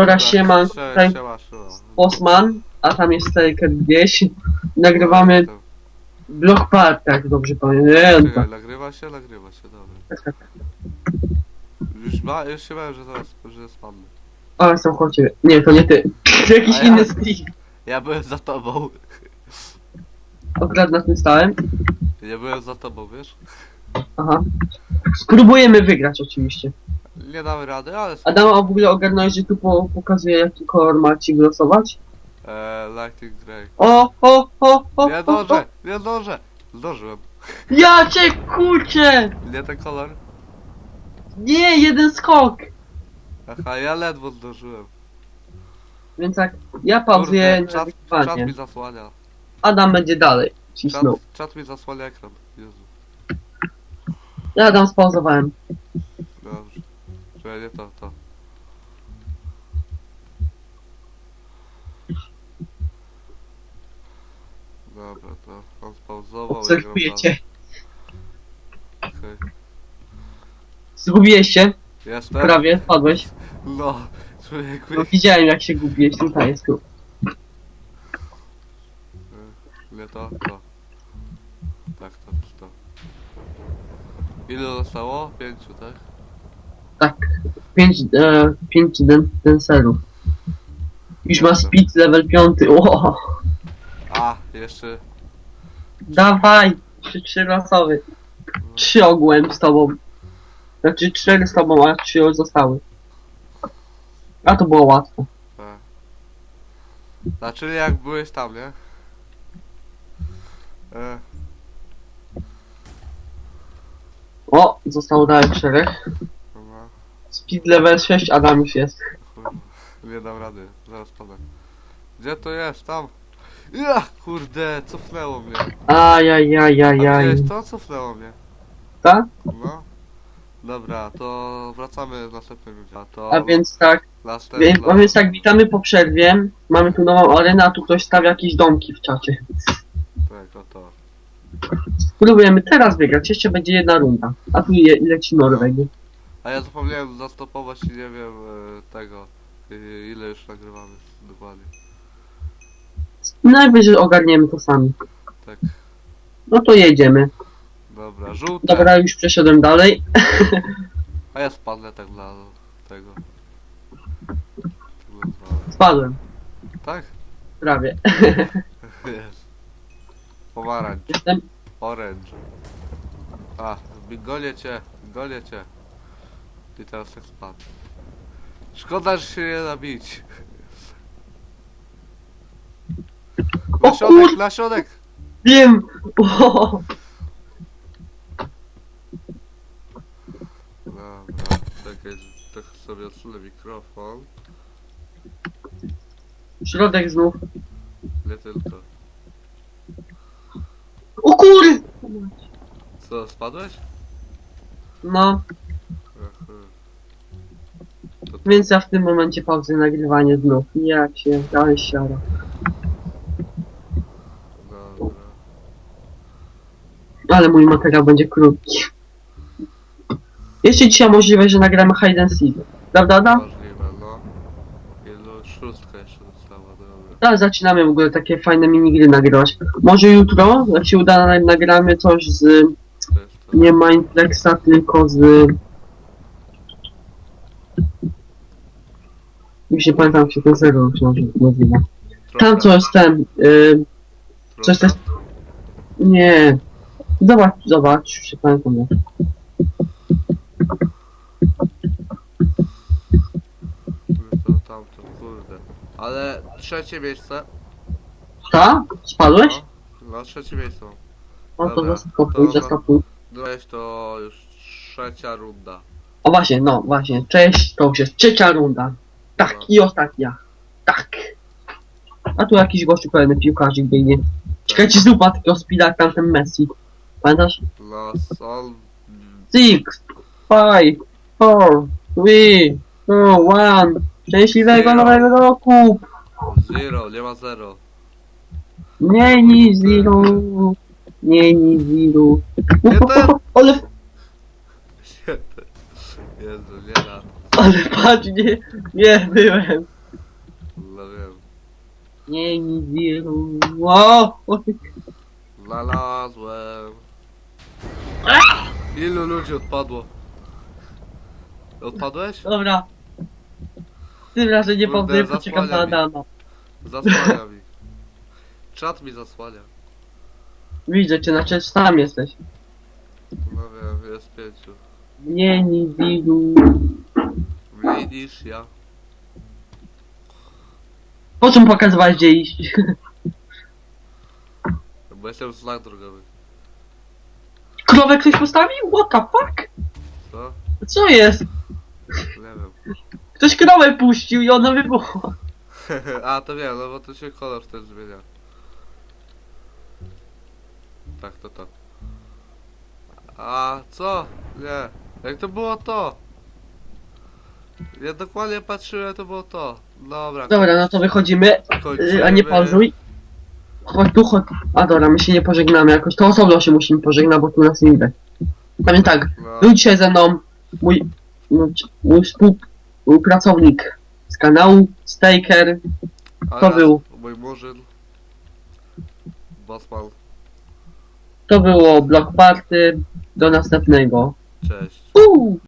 Dobra, sieman, tutaj. Osman, a tam jest Taker gdzieś. Nagrywamy Block Park, tak dobrze pamiętam. Czekaj, nagrywa się, nagrywa się, dobra. Tak, tak. Już, ma, już się bałem, że zaraz, że spadnę. Jestem koło ciebie. Nie, to nie ty. Jakiś inny Steve. Ja byłem za tobą. Akurat na tym stałem. Ja byłem za tobą, wiesz? Aha. Spróbujemy wygrać oczywiście. Nie damy rady, ale... Adam, a w ogóle ogarnąłeś, że tu po, pokazuje jaki kolor ma ci wylosować? Eee, Lighting Grey. O, o, o, o, Nie o, o. dążę, nie dążę. Zdążyłem. Ja cię kurczę! Nie ten kolor? Nie, jeden skok! Aha, ja ledwo zdążyłem. Więc tak, ja pauzuję Kurde, czat, czat nagrywanie. mi zasłania. Adam będzie dalej Czat, cisnął. czat mi zasłania ekran. Jezu. Ja Adam spauzowałem. Nie to, to. Dobra, to on spauzował. ja gram dalej. Okej. Zgubiłeś się? Jestem? Prawie, padłeś. No, człowieku. No, widziałem jak się gubiłeś, tutaj jest tu. Nie to, to. Tak, to, to. Ile zostało? Pięciu, tak? Tak, pięć, e, pięć den, denserów. Już ma speed level 5. O, A, jeszcze. dawaj! Trzy, trzy losowy. No, Trzy ogółem z tobą. Znaczy cztery z tobą, a trzy już zostały. A to było łatwe. tak. Znaczy jak byłeś tam, nie? E, O, zostało dalej czterech. No, Speed level 6, Adam już jest. Nie dam rady, zaraz padę. Gdzie to jest? Tam! Ja, kurde, cofnęło mnie. A Ajajajajaj. widziałeś to? Cofnęło mnie. Tak? No. Dobra, to wracamy w następnym. A to A więc tak, następna... A więc tak, witamy po przerwie. Mamy tu nową arenę, a tu ktoś stawia jakieś domki w czacie. Tak, to to. Spróbujemy teraz wygrać, jeszcze będzie jedna runda. A tu je, leci Norwegii. A ja zapomniałem zastopować i nie wiem e, tego. e, Ile już nagrywamy dokładnie. Najwyżej ogarniemy to sami. Tak. No to jedziemy. Dobra, żółte. Dobra, już przeszedłem dalej. A ja spadnę tak dla tego. Spadłem, Tak? prawie. Jest. Pomarańcz. Jestem. Orange. A, gonię cię, gonię cię. I teraz tak spadł. Szkoda, że się nie da bić. Na środek, na środek! Wiem! O, Dobra, czekaj, tak sobie odsunę mikrofon. środek znów. Nie tylko. O kur... Co, spadłeś? No, więc ja w tym momencie pauzy nagrywanie znów. Jak się dalej siara. dobra. Ale mój materiał będzie krótki. Jeszcze dzisiaj możliwe, że nagramy hide and seek. Prawda, Adam? Możliwe, no. Jedno szóstka jeszcze została, dobra. Teraz zaczynamy w ogóle takie fajne minigry nagrywać. Może jutro, jak się uda, na- nagramy coś z, jest to. nie Mindplexa, tylko z... Już nie pamiętam, jak się ten się nazywa. Tam co jest ten, y, coś też- nie... Zobacz, zobacz, już się pamiętam. jak. To tamto, kurde. Ale trzecie miejsce. Ta? Spadłeś? No, no trzecie miejsce. mam. No to Dobra, zaskakuj, to- zaskakuj. Drugie to już trzecia runda. O właśnie, no właśnie, cześć, to już jest trzecia runda. Tak, i ostatnia. Tak. A tu jakiś gościu pełny piłkarzy biegnie. Czekajcie, ma takiego speeda jak tamten Messi. Pamiętasz? No, są... Six, five, four, three, two, one. Szczęśliwego Zero. nowego roku! Zero, nie ma zero. Nie ni zero. Nie ni zero. Nie, to- Ale Jezu, nie da. Ale patrz, nie, nie byłem. No wiem. Nie, nie wiem. Wow. Znalazłem. Ilu ludzi odpadło? Odpadłeś? Dobra. Tym razem nie Kurde, powiem, poczekam na zasłania mi. Adama. Zasłania mi. Czat mi zasłania. Widzę cię, znaczy sam jesteś. No wiem, jest pięciu. Nie, nie widu. Mniej niż ja. Po czym pokazywałeś gdzie iść? Bo jestem znak drogowy. Krowę ktoś postawił? What the fuck? Co? Co jest? Nie wiem. Ktoś krowę puścił i ona wybuchła. A, to wiem, no bo to się kolor też zmienia. Tak, to to. A, co? Nie. Jak to było to? Ja dokładnie patrzyłem, to było to. Dobra, Dobra, no to wychodzimy. kończymy. A nie pauzuj. Chodź tu, chodź. A dobra, my się nie pożegnamy jakoś. To osobno się musimy pożegnać, bo tu nas nie widać. Powiem tak, No, był dzisiaj ze mną mój, mój, mój współpracownik z kanału, Staker. to był. Mój murzyn. Bosman, To było Block Party. Do następnego. cześć. Uuu!